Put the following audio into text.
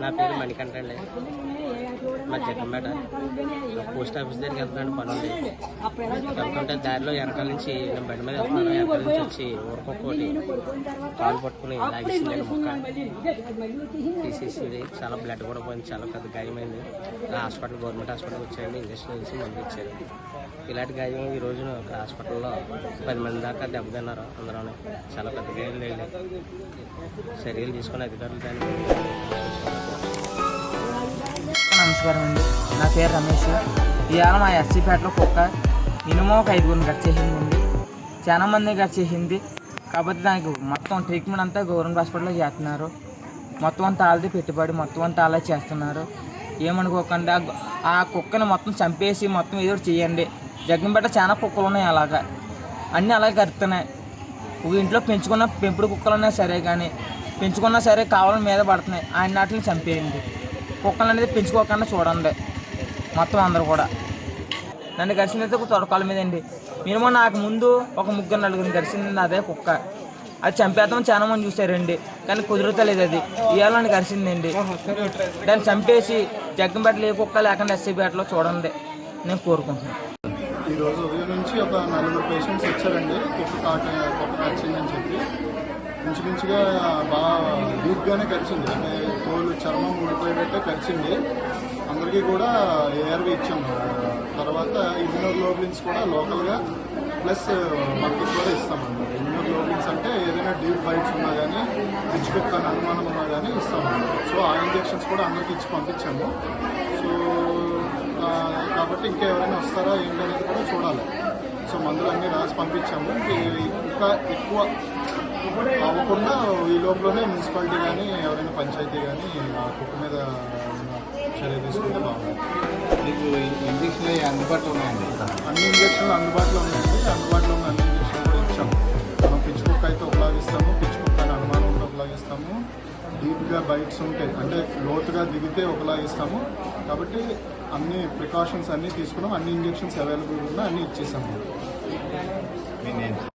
నా పేరు మణికంఠ అండి. మా జగన్పేట పోస్ట్ ఆఫీస్ దగ్గరికి వెళ్తున్నాను పని ఉంది. వెళ్తుంటే దారిలో వెనకాల నుంచి నేను బండి మీద వెళ్తున్నాను. వెనకాల నుంచి వచ్చి ఊరుకోటి కాలు పట్టుకుని లాగేసింది ముక్క తీసేసింది. చాలా బ్లడ్ కూడా పోయింది. చాలా పెద్ద గాయమైంది. ఆ హాస్పిటల్ గవర్నమెంట్ హాస్పిటల్కి వచ్చాయండి ఇంజక్షన్ వేసి మందు ఇచ్చారు ఇలాంటి గాయం ఈ రోజున ఒక హాస్పిటల్లో పది మంది దాకా దెబ్బతిన్నారు అందులోనే చాలా పెద్ద గాయం లేదు చర్యలు తీసుకుని అధికారులు దాన్ని నమస్కారం అండి. నా పేరు రమేష్. ఇవాళ మా ఎస్సీపేటలో కుక్క మినిమం ఒక ఐదుగురిని కట్ చేసింది ఉంది చాలా మంది కట్ చేసింది. కాబట్టి దానికి మొత్తం ట్రీట్మెంట్ అంతా గవర్నమెంట్ హాస్పిటల్లో చేస్తున్నారు. మొత్తం అంతా వాళ్ళది పెట్టుబడి మొత్తం అంతా అలా చేస్తున్నారు. ఏమనుకోకుండా ఆ ఆ కుక్కని మొత్తం చంపేసి మొత్తం ఏదో చేయండి. జగ్గంపేట చాలా కుక్కలు ఉన్నాయి అలాగా. అన్నీ అలాగే కడుతున్నాయి. ఒక ఇంట్లో పెంచుకున్న పెంపుడు కుక్కలు ఉన్నా సరే కానీ పెంచుకున్నా సరే కావాలని మీద పడుతున్నాయి. ఆయన వాటిని చంపేయండి. కుక్కలు అనేది పెంచుకోకుండా చూడండి. మొత్తం అందరూ కూడా. నన్ను గడిచినైతే అయితే తొడకాల మీద అండి మినిమం నాకు ముందు ఒక ముగ్గురు నలుగురిని గడిచింది అదే కుక్క. అది చంపేద్దాం చాలా మంది చూసారండి కానీ కుదరతలేదు అది. ఇవాళ నన్ను గడిచిందండి. దాన్ని చంపేసి జగ్గంపేటలో ఏ కుక్క లేకుండా ఎస్సీపేటలో చూడండి. నేను కోరుకుంటున్నాను. ఈరోజు ఉదయం నుంచి ఒక నలుగురు పేషెంట్స్ వచ్చారండి. కుక్క కాట కుక్క కరిచిందని చెప్పి. ఇంచుమించుగా బాగా డీప్గానే కరిచింది అంటే తోలు చర్మం ఊడిపోయేటట్టే కరిచింది అందరికీ కూడా ఏఆర్వి ఇచ్చాము తర్వాత ఇమ్యూనోగ్లోబులిన్స్ కూడా లోకల్గా ప్లస్ మద్దతు కూడా ఇస్తామండి. ఇమ్యూనోగ్లోబులిన్స్ అంటే ఏదైనా డీప్ బైట్స్ ఉన్నా కానీ పిచ్చిపెక్క అని అనుమానం ఉన్నా కానీ ఇస్తామండి. సో ఆ ఇంజెక్షన్స్ కూడా అందరికి ఇచ్చి పంపించాము. సో కాబట్టి ఇంకా ఎవరైనా వస్తారా ఏంటనేది కూడా చూడాలి. సో మందులు అన్నీ రాసి పంపించాము. ఇంకా ఎక్కువ అవ్వకుండా ఈ లోపలనే మున్సిపాలిటీ కానీ ఎవరైనా పంచాయతీ కానీ ఆ కుక్క మీద చర్య తీసుకుంటే బాగుంది మీకు అందుబాటులో ఉన్నాయండి? అన్ని ఇంజక్షన్లు అందుబాటులో ఉన్నాయండి. అందుబాటులో ఉన్న అన్ని ఇంజక్షన్లు కూడా ఇచ్చాము మనం పిచ్చి కుక్క అయితే ఒకలాగిస్తాము పిచ్చి కుక్క అని అనుమానం ఉంటే ఒకలాగిస్తాము డీప్గా బైట్స్ ఉంటాయి అంటే లోతుగా దిగితే ఒకలాగిస్తాము కాబట్టి అన్ని ప్రికాషన్స్ అన్నీ తీసుకున్నాం. అన్ని ఇంజెక్షన్స్ అవైలబుల్ ఉన్నా అన్నీ ఇచ్చేసాము. మీ నేమ్స్